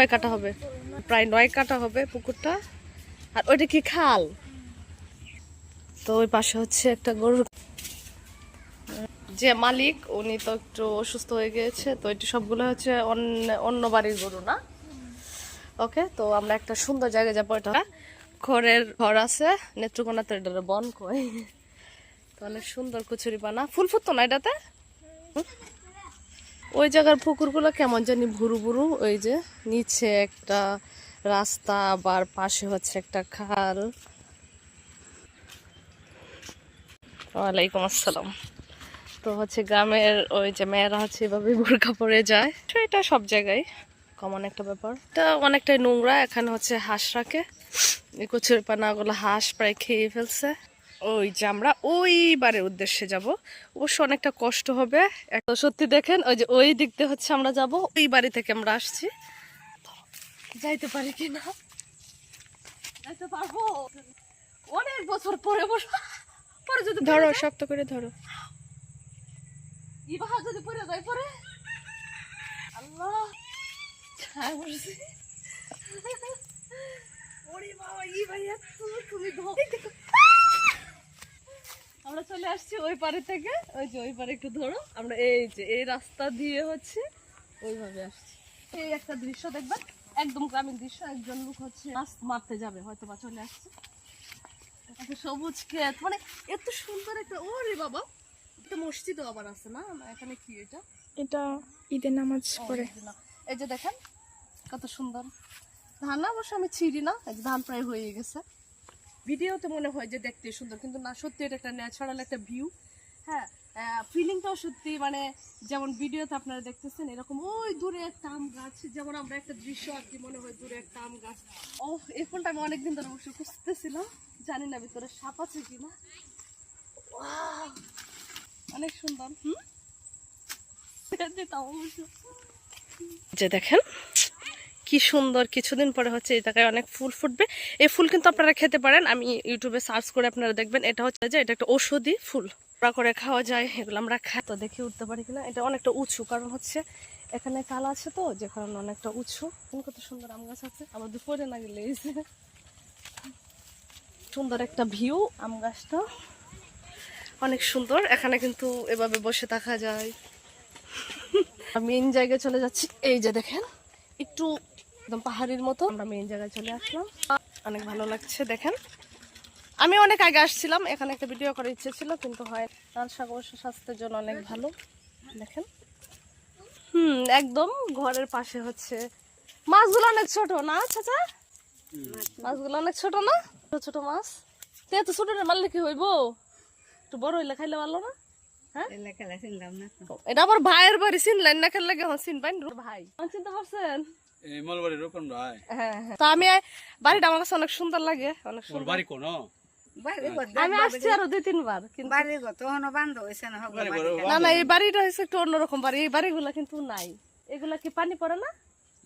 নয় কাটা হবে। প্রায় নয় কাটা হবে পুকুরটা। আর ওইটা কি খাল? তো ওই পাশে হচ্ছে একটা গরুর যে মালিক, উনি তো একটু অসুস্থ হয়ে গিয়েছে, তো এটি সবগুলো হচ্ছে অন্য বাড়ির গরু না? ওকে, তো আমরা একটা সুন্দর জায়গায় যাব। এটা খড়ের ঘর আছে নেত্রকোনাতে এটার বন কই তো অনেক সুন্দর কচুরি পানা ফুল ফুটতো না এটাতে? ওই জায়গার পুকুরগুলো কেমন জানি ভুরু ভুরু, ওই যে নিচে একটা রাস্তা, আবার পাশে হচ্ছে একটা খাল। ওয়ালাইকুম আসসালাম। তো হচ্ছে গ্রামের ওই যে মেয়েরা হচ্ছে এভাবে বোরকা পরে যায়। তো এটা সব জায়গায় কমন একটা ব্যাপার। এটা অনেকটাই নোংরা, এখানে হচ্ছে হাঁস রাখে। এই কচুরি পানাগুলো হাঁস প্রায় খেয়ে ফেলছে। ওই যে আমরা ওই বারের উদ্দেশ্যে যাব। অবশ্য অনেকটা কষ্ট হবে। সত্যি দেখেন ওই যে ওই দিক দিয়ে হচ্ছে আমরা যাব। ওই বাড়ি থেকে আমরা আসছি। যাইতে পারি কি না? যাইতে পারব। অনেক বছর পরে পরে যদি ধরো শক্ত করে ধরো। ইবাহা যদি পড়ে যায় পরে। আল্লাহ ওরে বাবা ই ভাইয়া তুমি দেখো। আমরা চলে আসছি ওই পারে থেকে। ওই যে ওই পারে একটু ধরো। আমরা এই যে এই রাস্তা দিয়ে হচ্ছে ওইভাবে আসছি। এই একটা দৃশ্য দেখবেন একদম গ্রামীণ দৃশ্য। একজন লোক হচ্ছে মাছ মারতে যাবে হয়তো বা চলে আসছে। একটা সবুজ ক্ষেত মানে এত সুন্দর একটা ওরে বাবা! একটা মসজিদও আবার আছে না? এখানে কি এটা? এটা ঈদের নামাজ ও, পড়ে। এই যে না। এই যে দেখেন কত সুন্দর। ধান না অবশ্য আমি ছিঁড়ি না ধান প্রায় হয়ে গেছে। ভিডিওতে মনে হয় যে দেখতে সুন্দর, কিন্তু না, সত্যি এটা একটা ন্যাচারাল একটা ভিউ হ্যাঁ ফিলিংটাও সত্যি মানে যেমন ভিডিওতে আপনারা দেখতেছেন, এরকম ওই দূরে একটা আম গাছ, যেমন আমরা একটা দৃশ্য আর কি মনে হয় দূরে একটা আম গাছ। ও এই ফোনটা আমি অনেকদিন ধরে অবশ্য খুঁজতেছিলাম, জানি না ভিতরে সাপ আছে কিনা। Wow! অনেক সুন্দর, হুম? যে দেখেন কি সুন্দর কিছুদিন পরে হচ্ছে এই জায়গায় অনেক ফুল ফুটবে। এই ফুল কিন্তু আপনারা খেতে পারেন। আমি ইউটিউবে সার্চ করে আপনারা দেখবেন। এটা হচ্ছে যে এটা একটা ঔষধি ফুল। ওরা করে খাওয়া যায়, এগুলো আমরা খাই। তো দেখে উঠতে পারি কিনা, এটা অনেকটা উঁচু। কারণ হচ্ছে এখানে কাল আছে তো, যে কারণে অনেকটা উঁচু। কত সুন্দর আম গাছ আছে। আবার দুপুরে না গেলে সুন্দর একটা ভিউ আম গাছটা। অনেক সুন্দর। এখানে কিন্তু এভাবে বসে থাকা যায়। মেন জায়গায় চলে যাচ্ছি। এই যে দেখেন, একটু একদম পাহাড়ির মতো। আমরা মেইন জায়গায় চলে আসলাম। অনেক ভালো লাগছে দেখেন। আমি অনেক আগে আসছিলাম এখানে একটা ভিডিও করার ইচ্ছে ছিল কিন্তু হয় লাল শাক অবশ্য স্বাস্থ্যের জন্য অনেক ভালো দেখেন। হুম একদম ঘরের পাশে হচ্ছে। মাছগুলো অনেক ছোট না চাচা? মাছগুলো অনেক ছোট না? ছোট ছোট মাছ। তে এত ছোট মারলে কি হইব? একটু বড় হইলে খাইলে ভালো না? হ্যাঁ? এটা আবার ভাইয়ের বাড়ি চিনলেন না খেলে এখন চিনবেন? ভাই। চিনতে পারছেন? মলবাড়ি রায়। হ্যাঁ হ্যাঁ। তা আমি বাড়িটা আমার কাছে অনেক সুন্দর লাগে অনেক সুন্দর। বাড়ি কোন? আমি আসছি আরও দুই তিনবার কিন্তু বাড়ি গত হনো বান্ধ হয়েছে না না না এই বাড়িটা হচ্ছে একটু অন্যরকম বাড়ি এই বাড়িগুলা কিন্তু নাই। এগুলা কি পানি পড়ে না?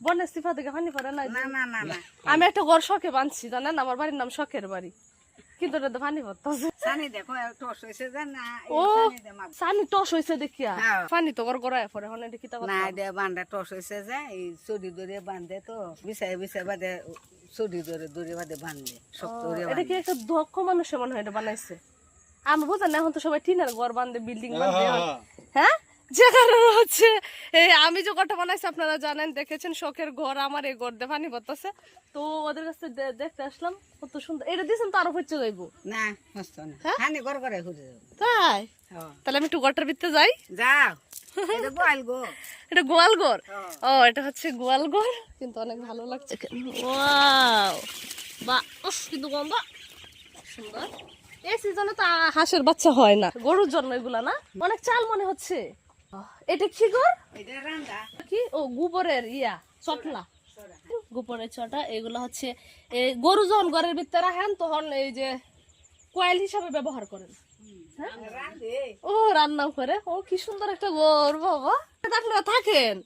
বনের সিফা থেকে পানি পড়ে না? না না না না। আমি একটা ঘর শখে বানছি জানেন? আমার বাড়ির নাম শখের বাড়ি। কিন্তু ওটাতে পানি পড়তেছে সানি দেখো টস হয়েছে যে না ও সানি টস দেখিয়া। হ্যাঁ। পানি তো ঘর গড়ায় পড়ে এখন এটা না দে বান্ধা টস হয়েছে যে এই তো বিছাই বিছাই শক্ত এটা কি একটা দক্ষ মানুষের মনে হয় এটা বানাইছে? আমি বুঝেন এখন তো সবাই টিনের ঘর বান্ধে বিল্ডিং বান্ধে হ্যাঁ? যে কারণে হচ্ছে এই আমি যে ঘরটা বানাইছি আপনারা জানেন দেখেছেন শখের ঘর আমার এই ঘর দিয়ে পানি তো ওদের কাছে দেখতে আসলাম কত সুন্দর। এটা দিয়েছেন তো আরও হচ্ছে যাইবো? না ঘর করে ঘুরে তাই? হ্যাঁ। তাহলে আমি একটু ঘরটার ভিতরে যাই। যাও। এটা হ্যাঁ। ও এটা হচ্ছে গোয়াল ঘর। কিন্তু অনেক ভালো লাগছে ওয়াও! বা কিন্তু গন্ধ। সুন্দর। এই সিজনে তো হাঁসের বাচ্চা হয় না। গরুর জন্য এগুলা না? অনেক চাল মনে হচ্ছে। এটা কি রান্দা কি? ও গোবরের ইয়া চটলা। গোবরের চটা এগুলো হচ্ছে গরু যখন ঘরের ভিতরে রাখেন তখন এই যে কয়েল হিসাবে ব্যবহার করেন। হ্যাঁ? ও রান্না করে। ও কি সুন্দর একটা গর বাবা। আপনারা থাকেন।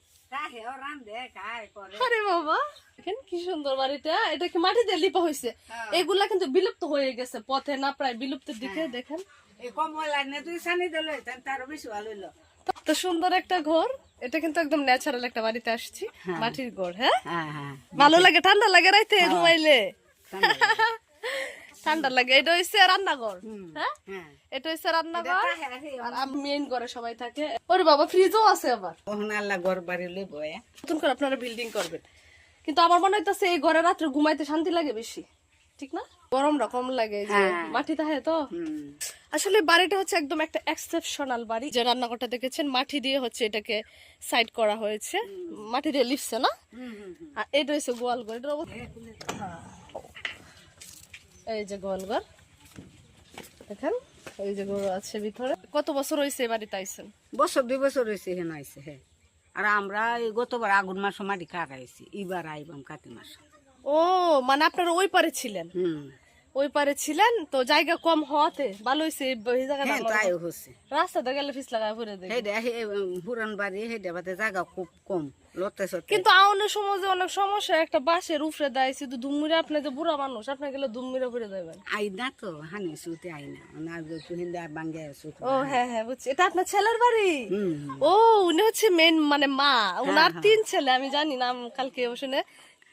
আরে বাবা দেখেন কি সুন্দর বাড়িটা। এটা কি মাটি দিয়ে লিপা হয়েছে এগুলা কিন্তু বিলুপ্ত হয়ে গেছে পথে না প্রায় বিলুপ্তের দিকে দেখেন। এই কমলা তুই সানি দিলে তার বেশি ভালো হইল। তো সুন্দর একটা ঘর এটা কিন্তু একদম ন্যাচারাল একটা বাড়িতে আসছি মাটির ঘর হ্যাঁ? হ্যাঁ হ্যাঁ। ভালো লাগে ঠান্ডা লাগে রাইতে ঘুমাইলে? ঠান্ডা লাগে। এটা হচ্ছে রান্নাঘর হ্যাঁ? হ্যাঁ। এটা হচ্ছে রান্নাঘর আর আমি মেইন ঘরে সবাই থাকে। ওরে বাবা ফ্রিজও আছে আবার। আল্লাহ ঘর বাড়ি লইব এ। নতুন করে আপনারা বিল্ডিং করবেন। কিন্তু আমার মনে হইতাছে এই ঘরে রাত্রে ঘুমাইতে শান্তি লাগে বেশি ঠিক না? গরমটা কম লাগে যে হ্যাঁ। মাটি থাকে তো। আসলে বাড়িটা হচ্ছে একদম একটা এক্সেপশনাল বাড়ি। যে রান্নাঘরটা দেখেছেন মাটি দিয়ে হচ্ছে এটাকে সাইড করা হয়েছে। মাটি দিয়ে লিপছে না। আর এটা হচ্ছে গোয়াল ঘর এটার। এই যে গোয়াল ঘর। দেখেন এই যে গরু আছে ভিতরে। কত বছর হয়েছে এই বাড়িতে আইছেন? বছর দুই বছর হয়েছে হেন আইছে হ্যাঁ। আর আমরা এই গতবার আগুন মাসে মাটি কাটাইছি এবার আইবাম কাতি মাস। ও মানে আপনারা ওই পারে ছিলেন? হুম। ওই পারে ছিলেন তো জায়গা কম হওয়াতে ভালো হয়েছে এই জায়গাটা হ্যাঁ তাই হচ্ছে রাস্তাতে গেলে ফিস লাগায় ঘুরে দেখি হেডে হে পুরান বাড়ি হেডে বাদে জায়গা খুব কম লতে সতে কিন্তু আউনের সমাজে অনেক সমস্যা একটা বাসের উপরে দেয় শুধু দুমুরে আপনি যে বুড়া মানুষ আপনি গেলে দুমুরে ঘুরে দেবেন। আই না তো হানি সুতে আই না না হিন্দা বাঙ্গে সুতে ও হ্যাঁ হ্যাঁ বুঝছি। এটা আপনার ছেলের বাড়ি? ও উনি হচ্ছে মেন মানে মা। ওনার তিন ছেলে আমি জানি না আমি কালকে শুনে।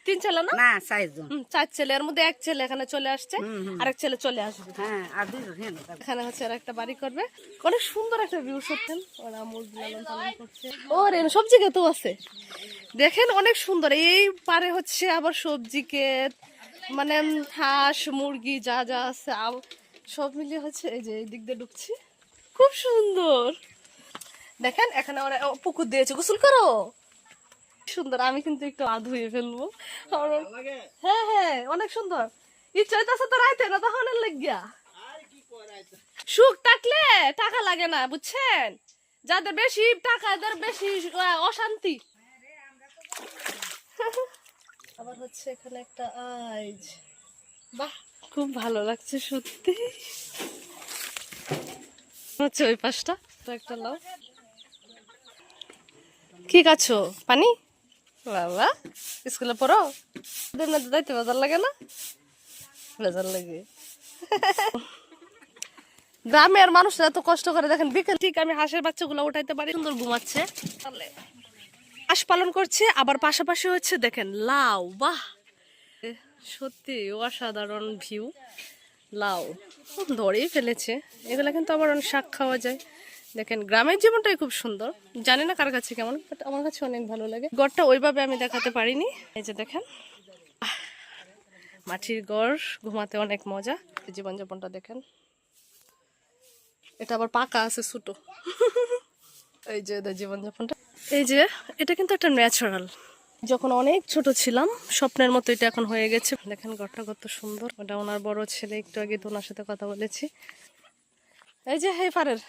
তিন ছেলে না? না চারজন। চার ছেলে এর মধ্যে এক ছেলে এখানে চলে আসছে আরেক ছেলে চলে আসবে। হ্যাঁ আর দুইজন হ্যাঁ এখানে হচ্ছে আর একটা বাড়ি করবে। অনেক সুন্দর একটা ভিউ সত্যি। ওরা মুরগি লালন পালন করছে। ও রে সবজি ক্ষেতও আছে? দেখেন অনেক সুন্দর। এই পারে হচ্ছে আবার সবজি ক্ষেত মানে হাঁস মুরগি যা যা আছে সব মিলিয়ে হচ্ছে এই যে এই দিক দিয়ে ঢুকছি। খুব সুন্দর। দেখেন এখানে ওরা পুকুর দিয়েছে। গোসল করো। সুন্দর আমি কিন্তু একটু আধ হয়ে ফেলব। হ্যাঁ হ্যাঁ অনেক সুন্দর। ইচ্ছা হইতাছে তো রাইতে না তখন লাগিয়া সুখ থাকলে টাকা লাগে না বুঝছেন? যাদের বেশি টাকা এদের বেশি অশান্তি। আবার হচ্ছে এখানে একটা আইজ। বাহ খুব ভালো লাগছে সত্যি। হচ্ছে ওই পাশটা তো একটা লাও। কি খাচ্ছো? পানি? বাবা, স্কুলে পড়ো? ওদের মধ্যে বাজার লাগে না? বাজার লাগে। গ্রামের মানুষরা এত কষ্ট করে, দেখেন বিকেল ঠিক আমি হাঁসের বাচ্চাগুলো উঠাইতে পারি। সুন্দর ঘুমাচ্ছে। হাঁস পালন করছে, আবার পাশাপাশি হচ্ছে দেখেন লাউ, বাহ! সত্যি অসাধারণ ভিউ লাউ। ধরেই ফেলেছে। এগুলো কিন্তু আবার অনেক শাক খাওয়া যায়। দেখেন, গ্রামের জীবনটাই খুব সুন্দর। জানি না কার কাছে কেমন বাট আমার কাছে অনেক ভালো লাগে। গড়টা ওইভাবে আমি দেখাতে পারিনি। এই যে দেখেন মাটির গড়, ঘুমাতে অনেক মজা। জীবনযাপনটা দেখেন। এটা আবার পাকা আছে, ছোটো। এই যে এদের জীবনযাপনটা। এই যে, এটা কিন্তু একটা ন্যাচারাল যখন অনেক ছোট ছিলাম, স্বপ্নের মতো এটা এখন হয়ে গেছে। দেখেন ঘরটা কত সুন্দর। ওটা ওনার বড় ছেলে, একটু আগে তো ওনার সাথে কথা বলেছি। এই যে হে পারের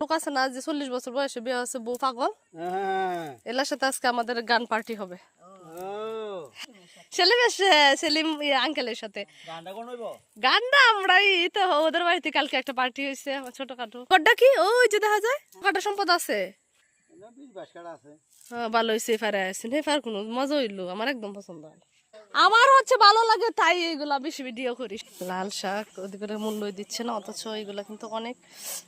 লোক আছে না যে চল্লিশ বছর বয়সে বিয়ে বউ পাগল? এলার সাথে আজকে আমাদের গান পার্টি হবে। সেলিম সেলিম আঙ্কেলের সাথে। গানটা আমরা এই তো ওদের বাড়িতে কালকে একটা পার্টি হয়েছে ছোটখাটো। কি? ওই যে দেখা যায় কাটা সম্পদ আছে। হ্যাঁ, ভালো হয়েছে এফারে আসছেন এফার কোনো মজা হইল আমার একদম পছন্দ হয় আমার হচ্ছে ভালো লাগে তাই এইগুলা বেশি ভিডিও করি। লাল শাক ওদিকে মূল্য দিচ্ছে না অথচ এগুলা কিন্তু অনেক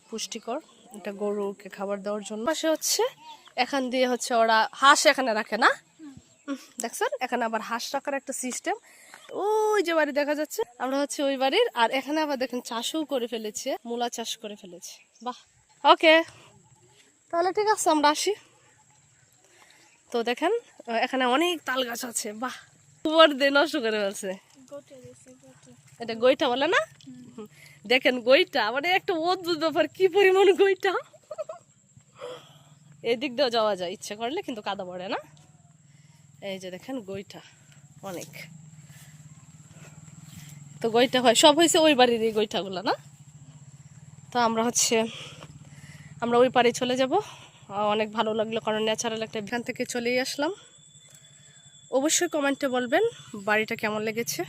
পুষ্টিকর। এটা গরুকে খাবার দেওয়ার জন্য। পাশে হচ্ছে এখান দিয়ে হচ্ছে ওরা হাঁস এখানে রাখে না? দেখছেন? এখানে আবার হাঁস রাখার একটা সিস্টেম ওই যে বাড়ি দেখা যাচ্ছে আমরা হচ্ছে ওই বাড়ির আর এখানে আবার দেখেন চাষও করে ফেলেছে মূলা চাষ করে ফেলেছে। বাহ! ওকে তাহলে ঠিক আছে আমরা আসি। তো দেখেন এখানে অনেক তাল গাছ আছে বাহ! গোবর দিয়ে নষ্ট করে ফেলছে। এটা গইটা বলে না। দেখেন গইটা মানে একটা অদ্ভুত ব্যাপার, কি পরিমাণ গইটা এদিক দিয়েও যাওয়া যায়, ইচ্ছে করলে কিন্তু কাদা পড়ে না। এই যে দেখেন গইটা অনেক। তো গইটা হয়, সব হয়েছে ওই বাড়ির এই গইটাগুলো না? তো আমরা হচ্ছে, আমরা ওই পারে চলে যাব। অনেক ভালো লাগল, কারণ ন্যাচারাল একটা এখান থেকে চলেই আসলাম। অবশ্যই কমেন্টে বলবেন, বাড়িটা কেমন লেগেছে?